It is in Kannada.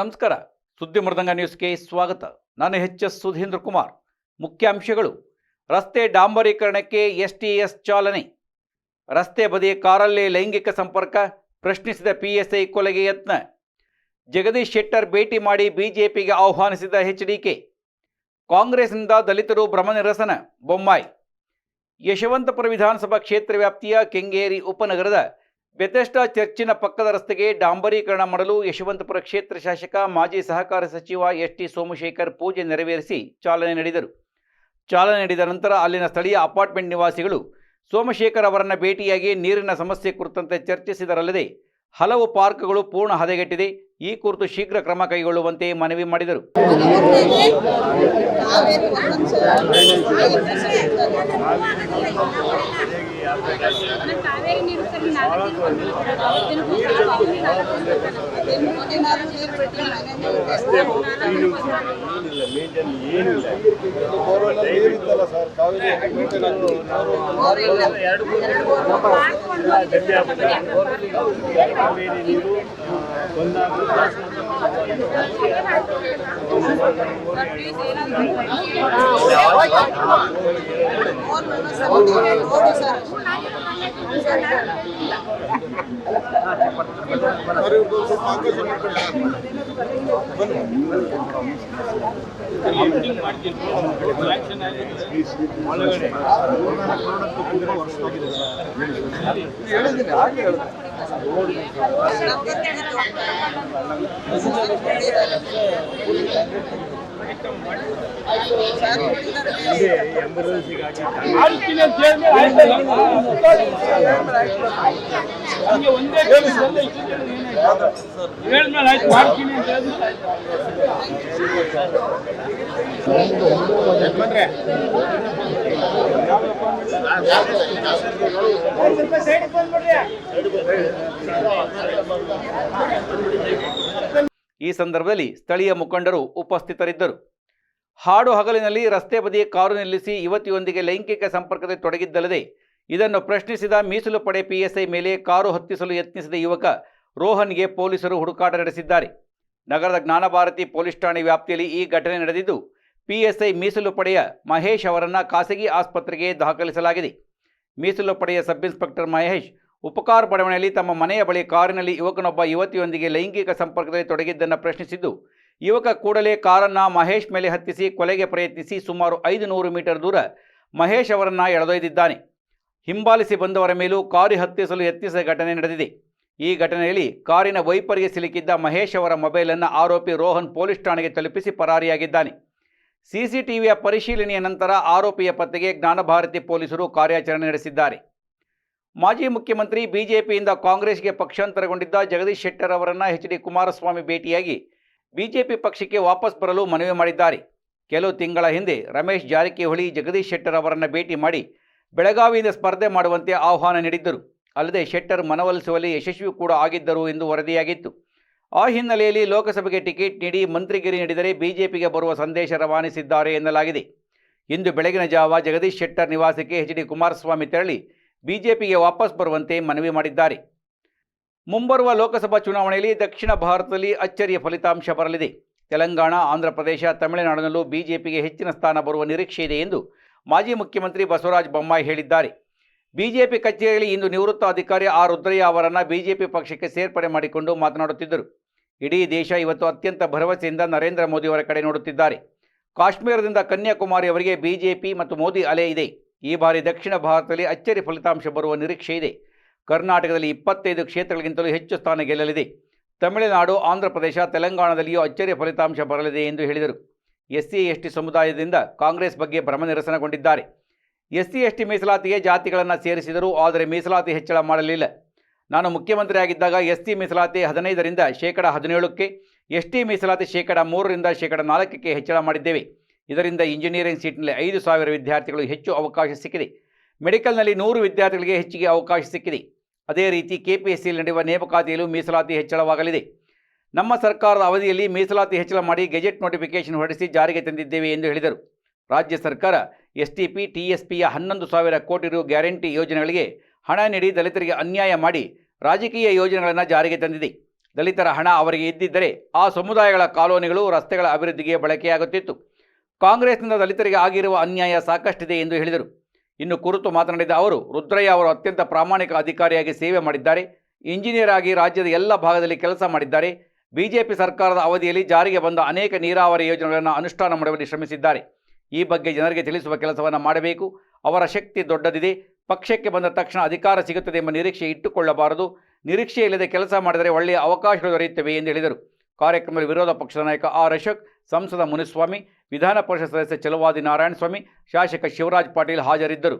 ನಮಸ್ಕಾರ. ಸುದ್ದಿ ಮೃದಂಗ ನ್ಯೂಸ್ಗೆ ಸ್ವಾಗತ. ನಾನು ಎಚ್ ಎಸ್ ಸುಧೀಂದ್ರ ಕುಮಾರ್. ಮುಖ್ಯಾಂಶಗಳು ರಸ್ತೆ ಡಾಂಬರೀಕರಣಕ್ಕೆ ಎಸ್ಟಿಎಸ್ ಚಾಲನೆ. ರಸ್ತೆ ಬದಿ ಕಾರಲ್ಲಿ ಲೈಂಗಿಕ ಸಂಪರ್ಕ ಪ್ರಶ್ನಿಸಿದ ಪಿಎಸ್ಐ ಕೊಲೆಗೆ ಯತ್ನ. ಜಗದೀಶ್ ಶೆಟ್ಟರ್ ಭೇಟಿ ಮಾಡಿ ಬಿಜೆಪಿಗೆ ಆಹ್ವಾನಿಸಿದ ಎಚ್ಡಿಕೆ ಕಾಂಗ್ರೆಸ್ನಿಂದ ದಲಿತರು ಭ್ರಮನಿರಸನ. ಬೊಮ್ಮಾಯಿ. ಯಶವಂತಪುರ ವಿಧಾನಸಭಾ ಕ್ಷೇತ್ರ ವ್ಯಾಪ್ತಿಯ ಕೆಂಗೇರಿ ಉಪನಗರದ ಬೆತೆಸ್ಟಾ ಚರ್ಚಿನ ಪಕ್ಕದ ರಸ್ತೆಗೆ ಡಾಂಬರೀಕರಣ ಮಾಡಲು ಯಶವಂತಪುರ ಕ್ಷೇತ್ರ ಶಾಸಕ, ಮಾಜಿ ಸಹಕಾರ ಸಚಿವ ಎಸ್ ಟಿ ಸೋಮಶೇಖರ್ ಪೂಜೆ ನೆರವೇರಿಸಿ ಚಾಲನೆ ನೀಡಿದರು. ಚಾಲನೆ ನೀಡಿದ ನಂತರ ಅಲ್ಲಿನ ಸ್ಥಳೀಯ ಅಪಾರ್ಟ್ಮೆಂಟ್ ನಿವಾಸಿಗಳು ಸೋಮಶೇಖರ್ ಅವರನ್ನು ಭೇಟಿಯಾಗಿ ನೀರಿನ ಸಮಸ್ಯೆ ಕುರಿತಂತೆ ಚರ್ಚಿಸಿದರಲ್ಲದೆ, ಹಲವು ಪಾರ್ಕ್ಗಳು ಪೂರ್ಣ ಹದಗೆಟ್ಟಿದೆ. ಈ ಕುರಿತು ಶೀಘ್ರ ಕ್ರಮ ಕೈಗೊಳ್ಳುವಂತೆ ಮನವಿ ಮಾಡಿದರು. ಕಾವೇರಿ ನೀರು ಸರಿ ನಾಲ್ಕು ದಿನಕ್ಕೂ ಸಹ ಬಾವಿಗೆ ನಾಲ್ಕು ದಿನಕ್ಕೂ ನೀರಿತ್ತಲ್ಲ ಸರ್ ಕಾವೇರಿ ಸರ್ ಇವ್ರದ್ದು ಸ್ವಲ್ಪ ಅವಕಾಶ ಮಾಡ್ಕೊಳ್ಳಿ ಹೇಳಿದ್ದೀನಿ ಹಾಗೆ ಹೇಳಿದೆ ಹೇಳಿದ್ಮೇಲೆ ಆಯ್ತು ಮಾಡ್ತೀನಿ ಅಂತ ಹೇಳಿದ್ರು ಈ ಸಂದರ್ಭದಲ್ಲಿ ಸ್ಥಳೀಯ ಮುಖಂಡರು ಉಪಸ್ಥಿತರಿದ್ದರು. ಹಾಡು ಹಗಲಿನಲ್ಲಿ ರಸ್ತೆ ಬದಿಯ ಕಾರು ನಿಲ್ಲಿಸಿ ಯುವತಿಯೊಂದಿಗೆ ಲೈಂಗಿಕ ಸಂಪರ್ಕದಲ್ಲಿ ತೊಡಗಿದ್ದಲ್ಲದೆ, ಇದನ್ನು ಪ್ರಶ್ನಿಸಿದ ಮೀಸಲು ಪಡೆ ಪಿಎಸ್ಐ ಮೇಲೆ ಕಾರು ಹತ್ತಿಸಲು ಯತ್ನಿಸಿದ ಯುವಕ ರೋಹನ್ಗೆ ಪೊಲೀಸರು ಹುಡುಕಾಟ ನಡೆಸಿದ್ದಾರೆ. ನಗರದ ಜ್ಞಾನಭಾರತಿ ಪೊಲೀಸ್ ಠಾಣೆ ವ್ಯಾಪ್ತಿಯಲ್ಲಿ ಈ ಘಟನೆ ನಡೆದಿದ್ದು ಪಿಎಸ್ಐ ಮೀಸಲು ಪಡೆಯ ಮಹೇಶ್ ಅವರನ್ನು ಖಾಸಗಿ ಆಸ್ಪತ್ರೆಗೆ ದಾಖಲಿಸಲಾಗಿದೆ. ಮೀಸಲು ಪಡೆಯ ಸಬ್ ಇನ್ಸ್ಪೆಕ್ಟರ್ ಮಹೇಶ್ ಉಪಕಾರ ಬಡಾವಣೆಯಲ್ಲಿ ತಮ್ಮ ಮನೆಯ ಬಳಿ ಕಾರಿನಲ್ಲಿ ಯುವಕನೊಬ್ಬ ಯುವತಿಯೊಂದಿಗೆ ಲೈಂಗಿಕ ಸಂಪರ್ಕದಲ್ಲಿ ತೊಡಗಿದ್ದನ್ನು ಪ್ರಶ್ನಿಸಿದ್ದು, ಯುವಕ ಕೂಡಲೇ ಕಾರನ್ನು ಮಹೇಶ್ ಮೇಲೆ ಹತ್ತಿಸಿ ಕೊಲೆಗೆ ಪ್ರಯತ್ನಿಸಿ ಸುಮಾರು ಐದು ನೂರು ಮೀಟರ್ ದೂರ ಮಹೇಶ್ ಅವರನ್ನು ಎಳೆದೊಯ್ದಿದ್ದಾನೆ. ಹಿಂಬಾಲಿಸಿ ಬಂದವರ ಮೇಲೂ ಕಾರು ಹತ್ತಿಸಲು ಯತ್ನಿಸಿದ ಘಟನೆ ನಡೆದಿದೆ. ಈ ಘಟನೆಯಲ್ಲಿ ಕಾರಿನ ವೈಪರ್ಗೆ ಸಿಲುಕಿದ್ದ ಮಹೇಶ್ ಅವರ ಮೊಬೈಲನ್ನು ಆರೋಪಿ ರೋಹನ್ ಪೊಲೀಸ್ ಠಾಣೆಗೆ ತಲುಪಿಸಿ ಪರಾರಿಯಾಗಿದ್ದಾನೆ. ಸಿಸಿಟಿವಿಯ ಪರಿಶೀಲನೆಯ ನಂತರ ಆರೋಪಿಯ ಪತ್ತೆಗೆ ಜ್ಞಾನಭಾರತಿ ಪೊಲೀಸರು ಕಾರ್ಯಾಚರಣೆ ನಡೆಸಿದ್ದಾರೆ. ಮಾಜಿ ಮುಖ್ಯಮಂತ್ರಿ ಬಿಜೆಪಿಯಿಂದ ಕಾಂಗ್ರೆಸ್ಗೆ ಪಕ್ಷಾಂತರಗೊಂಡಿದ್ದ ಜಗದೀಶ್ ಶೆಟ್ಟರ್ ಅವರನ್ನು ಎಚ್ ಡಿ ಕುಮಾರಸ್ವಾಮಿ ಭೇಟಿಯಾಗಿ ಬಿಜೆಪಿ ಪಕ್ಷಕ್ಕೆ ವಾಪಸ್ ಬರಲು ಮನವಿ ಮಾಡಿದ್ದಾರೆ. ಕೆಲವು ತಿಂಗಳ ಹಿಂದೆ ರಮೇಶ್ ಜಾರಕಿಹೊಳಿ, ಜಗದೀಶ್ ಶೆಟ್ಟರ್ ಅವರನ್ನು ಭೇಟಿ ಮಾಡಿ ಬೆಳಗಾವಿಯಿಂದ ಸ್ಪರ್ಧೆ ಮಾಡುವಂತೆ ಆಹ್ವಾನ ನೀಡಿದ್ದರು. ಅಲ್ಲದೆ ಶೆಟ್ಟರ್ ಮನವೊಲಿಸುವಲ್ಲಿ ಯಶಸ್ವಿ ಕೂಡ ಆಗಿದ್ದರು ಎಂದು ವರದಿಯಾಗಿತ್ತು. ಆ ಹಿನ್ನೆಲೆಯಲ್ಲಿ ಲೋಕಸಭೆಗೆ ಟಿಕೆಟ್ ನೀಡಿ ಮಂತ್ರಿಗಿರಿ ನೀಡಿದರೆ ಬಿಜೆಪಿಗೆ ಬರುವ ಸಂದೇಶ ರವಾನಿಸಿದ್ದಾರೆ ಎನ್ನಲಾಗಿದೆ. ಇಂದು ಬೆಳಗಿನ ಜಾವ ಜಗದೀಶ್ ಶೆಟ್ಟರ್ ನಿವಾಸಕ್ಕೆ ಎಚ್ ಡಿ ಕುಮಾರಸ್ವಾಮಿ ತೆರಳಿ ಬಿಜೆಪಿಗೆ ವಾಪಸ್ ಬರುವಂತೆ ಮನವಿ ಮಾಡಿದ್ದಾರೆ. ಮುಂಬರುವ ಲೋಕಸಭಾ ಚುನಾವಣೆಯಲ್ಲಿ ದಕ್ಷಿಣ ಭಾರತದಲ್ಲಿ ಅಚ್ಚರಿಯ ಫಲಿತಾಂಶ ಬರಲಿದೆ. ತೆಲಂಗಾಣ, ಆಂಧ್ರಪ್ರದೇಶ, ತಮಿಳುನಾಡಿನಲ್ಲೂ ಬಿಜೆಪಿಗೆ ಹೆಚ್ಚಿನ ಸ್ಥಾನ ಬರುವ ನಿರೀಕ್ಷೆ ಇದೆ ಎಂದು ಮಾಜಿ ಮುಖ್ಯಮಂತ್ರಿ ಬಸವರಾಜ ಬೊಮ್ಮಾಯಿ ಹೇಳಿದ್ದಾರೆ. ಬಿಜೆಪಿ ಕಚೇರಿಯಲ್ಲಿ ಇಂದು ನಿವೃತ್ತ ಅಧಿಕಾರಿ ಆರ್ ರುದ್ರಯ್ಯ ಅವರನ್ನು ಬಿಜೆಪಿ ಪಕ್ಷಕ್ಕೆ ಸೇರ್ಪಡೆ ಮಾಡಿಕೊಂಡು ಮಾತನಾಡುತ್ತಿದ್ದರು. ಇಡೀ ದೇಶ ಇವತ್ತು ಅತ್ಯಂತ ಭರವಸೆಯಿಂದ ನರೇಂದ್ರ ಮೋದಿಯವರ ಕಡೆ ನೋಡುತ್ತಿದ್ದಾರೆ. ಕಾಶ್ಮೀರದಿಂದ ಕನ್ಯಾಕುಮಾರಿ ಅವರಿಗೆ ಬಿಜೆಪಿ ಮತ್ತು ಮೋದಿ ಅಲೆ ಇದೆ. ಈ ಬಾರಿ ದಕ್ಷಿಣ ಭಾರತದಲ್ಲಿ ಅಚ್ಚರಿ ಫಲಿತಾಂಶ ಬರುವ ನಿರೀಕ್ಷೆ ಇದೆ. ಕರ್ನಾಟಕದಲ್ಲಿ ಇಪ್ಪತ್ತೈದು ಕ್ಷೇತ್ರಗಳಿಗಿಂತಲೂ ಹೆಚ್ಚು ಸ್ಥಾನ ಗೆಲ್ಲಲಿದೆ. ತಮಿಳುನಾಡು, ಆಂಧ್ರಪ್ರದೇಶ, ತೆಲಂಗಾಣದಲ್ಲಿಯೂ ಅಚ್ಚರಿ ಫಲಿತಾಂಶ ಬರಲಿದೆ ಎಂದು ಹೇಳಿದರು. ಎಸ್ಸಿ ಎಸ್ ಟಿ ಸಮುದಾಯದಿಂದ ಕಾಂಗ್ರೆಸ್ ಬಗ್ಗೆ ಭ್ರಮನಿರಸನಗೊಂಡಿದ್ದಾರೆ ಎಸ್ಸಿ ಎಸ್ ಟಿ ಮೀಸಲಾತಿಗೆ ಜಾತಿಗಳನ್ನು ಸೇರಿಸಿದರು ಆದರೆ ಮೀಸಲಾತಿ ಹೆಚ್ಚಳ ಮಾಡಲಿಲ್ಲ. ನಾನು ಮುಖ್ಯಮಂತ್ರಿ ಆಗಿದ್ದಾಗ ಎಸ್ ಟಿ ಮೀಸಲಾತಿ ಹದಿನೈದರಿಂದ ಶೇಕಡ ಹದಿನೇಳಕ್ಕೆ ಎಸ್ ಟಿ ಮೀಸಲಾತಿ ಶೇಕಡ ಮೂರರಿಂದ ಶೇಕಡ ನಾಲ್ಕಕ್ಕೆ ಹೆಚ್ಚಳ ಮಾಡಿದ್ದೇವೆ. ಇದರಿಂದ ಇಂಜಿನಿಯರಿಂಗ್ ಸೀಟ್ನಲ್ಲಿ ಐದು ಸಾವಿರ ವಿದ್ಯಾರ್ಥಿಗಳು ಹೆಚ್ಚು ಅವಕಾಶ ಸಿಕ್ಕಿದೆ. ಮೆಡಿಕಲ್ನಲ್ಲಿ ನೂರು ವಿದ್ಯಾರ್ಥಿಗಳಿಗೆ ಹೆಚ್ಚಿಗೆ ಅವಕಾಶ ಸಿಕ್ಕಿದೆ. ಅದೇ ರೀತಿ ಕೆಪಿಎಸ್ಸಿಯಲ್ಲಿ ನಡೆಯುವ ನೇಮಕಾತಿಯಲ್ಲೂ ಮೀಸಲಾತಿ ಹೆಚ್ಚಳವಾಗಲಿದೆ. ನಮ್ಮ ಸರ್ಕಾರದ ಅವಧಿಯಲ್ಲಿ ಮೀಸಲಾತಿ ಹೆಚ್ಚಳ ಮಾಡಿ ಗೆಜೆಟ್ ನೋಟಿಫಿಕೇಷನ್ ಹೊರಡಿಸಿ ಜಾರಿಗೆ ತಂದಿದ್ದೇವೆ ಎಂದು ಹೇಳಿದರು. ರಾಜ್ಯ ಸರ್ಕಾರ S T P T S ಪಿಯ ಹನ್ನೊಂದು ಸಾವಿರ ಕೋಟಿ ರು ಗ್ಯಾರಂಟಿ ಯೋಜನೆಗಳಿಗೆ ಹಣ ನೀಡಿ ದಲಿತರಿಗೆ ಅನ್ಯಾಯ ಮಾಡಿ ರಾಜಕೀಯ ಯೋಜನೆಗಳನ್ನು ಜಾರಿಗೆ ತಂದಿದೆ. ದಲಿತರ ಹಣ ಅವರಿಗೆ ಇದ್ದಿದ್ದರೆ ಆ ಸಮುದಾಯಗಳ ಕಾಲೋನಿಗಳು ರಸ್ತೆಗಳ ಅಭಿವೃದ್ಧಿಗೆ ಬಳಕೆಯಾಗುತ್ತಿತ್ತು. ಕಾಂಗ್ರೆಸ್ನಿಂದ ದಲಿತರಿಗೆ ಆಗಿರುವ ಅನ್ಯಾಯ ಸಾಕಷ್ಟಿದೆ ಎಂದು ಹೇಳಿದರು. ಇನ್ನು ಕುರಿತು ಮಾತನಾಡಿದ ಅವರು, ರುದ್ರಯ್ಯ ಅವರು ಅತ್ಯಂತ ಪ್ರಾಮಾಣಿಕ ಅಧಿಕಾರಿಯಾಗಿ ಸೇವೆ ಮಾಡಿದ್ದಾರೆ. ಇಂಜಿನಿಯರ್ ಆಗಿ ರಾಜ್ಯದ ಎಲ್ಲ ಭಾಗದಲ್ಲಿ ಕೆಲಸ ಮಾಡಿದ್ದಾರೆ. ಬಿಜೆಪಿ ಸರ್ಕಾರದ ಅವಧಿಯಲ್ಲಿ ಜಾರಿಗೆ ಬಂದ ಅನೇಕ ನೀರಾವರಿ ಯೋಜನೆಗಳನ್ನು ಅನುಷ್ಠಾನ ಮಾಡುವಲ್ಲಿ ಶ್ರಮಿಸಿದ್ದಾರೆ. ಈ ಬಗ್ಗೆ ಜನರಿಗೆ ತಿಳಿಸುವ ಕೆಲಸವನ್ನು ಮಾಡಬೇಕು. ಅವರ ಶಕ್ತಿ ದೊಡ್ಡದಿದೆ. ಪಕ್ಷಕ್ಕೆ ಬಂದ ತಕ್ಷಣ ಅಧಿಕಾರ ಸಿಗುತ್ತದೆ ಎಂಬ ನಿರೀಕ್ಷೆ ಇಟ್ಟುಕೊಳ್ಳಬಾರದು. ನಿರೀಕ್ಷೆ ಇಲ್ಲದೆ ಕೆಲಸ ಮಾಡಿದರೆ ಒಳ್ಳೆಯ ಅವಕಾಶಗಳು ದೊರೆಯುತ್ತವೆ ಎಂದು ಹೇಳಿದರು. ಕಾರ್ಯಕ್ರಮದಲ್ಲಿ ವಿರೋಧ ಪಕ್ಷದ ನಾಯಕ ಆರ್ ಅಶೋಕ್, ಸಂಸದ ಮುನಿಸ್ವಾಮಿ, ವಿಧಾನ ಪರಿಷತ್ ಸದಸ್ಯ ಚಲುವಾದಿ ನಾರಾಯಣಸ್ವಾಮಿ, ಶಾಸಕ ಶಿವರಾಜ್ ಪಾಟೀಲ್ ಹಾಜರಿದ್ದರು.